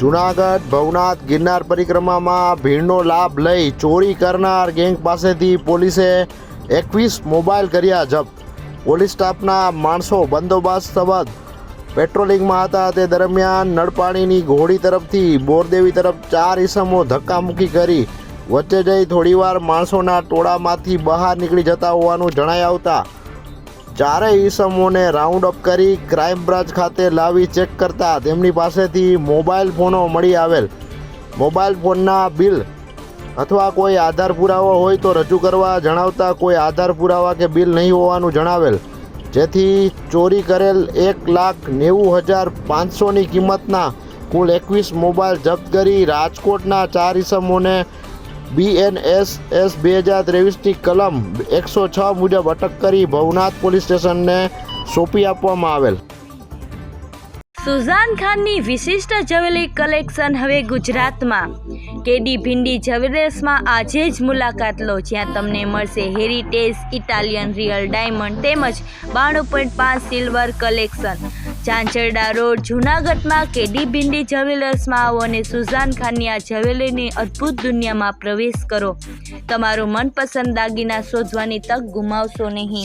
જુનાગઢ, ભવનાથ, ગિરનાર પરિક્રમામાં ભીડનો લાભ લઈ ચોરી કરનાર ગેંગ પાસેથી પોલીસે એકવીસ મોબાઈલ કર્યા જપ્ત. પોલીસ સ્ટાફના માણસો બંદોબસ્ત સબદ પેટ્રોલિંગમાં હતા તે દરમિયાન નળપાણીની ઘોડી તરફથી બોરદેવી તરફ ચાર ઇસમો ધક્કામુક્કી કરી. વચ્ચે જઈ થોડીવાર માણસોના ટોળામાંથી બહાર નીકળી જતા હોવાનું જણાઈ આવતા ચારેય ઈસમોને રાઉન્ડ અપ કરી ક્રાઇમ બ્રાન્ચ ખાતે લાવી ચેક કરતા તેમની પાસેથી મોબાઈલ ફોનો મળી આવેલ. મોબાઈલ ફોનના બિલ અથવા કોઈ આધાર પુરાવો હોય તો રજૂ કરવા જણાવતા કોઈ આધાર પુરાવા કે બિલ નહીં હોવાનું જણાવેલ. જેથી ચોરી કરેલ એક લાખ નેવું હજાર પાંચસોની કિંમતના કુલ એકવીસ મોબાઈલ જપ્ત કરી રાજકોટના ચાર ઈસમોને બીએનએસ એસ બે હજાર ત્રેવીસની કલમ એકસો છ મુજબ અટક કરી ભવનાથ પોલીસ સ્ટેશનને સોંપી આપવામાં આવેલ. સુઝાન ખાનની વિશિષ્ટ જ્વેલરી કલેક્શન હવે ગુજરાતમાં. કેડી ભિંડી જ્વેલર્સમાં આજે જ મુલાકાત લો, જ્યાં તમને મળશે હેરિટેજ ઇટાલિયન રિયલ ડાયમંડ તેમજ બાણું પોઈન્ટ પાંચ સિલ્વર કલેક્શન. ચાંચરડા રોડ, જૂનાગઢમાં કેડી બિંડી જ્વેલર્સમાં આવો અને સુઝાન ખાનની આ જ્વેલરીની અદ્ભુત દુનિયામાં પ્રવેશ કરો. તમારો મનપસંદ દાગીના શોધવાની તક ગુમાવશો નહીં.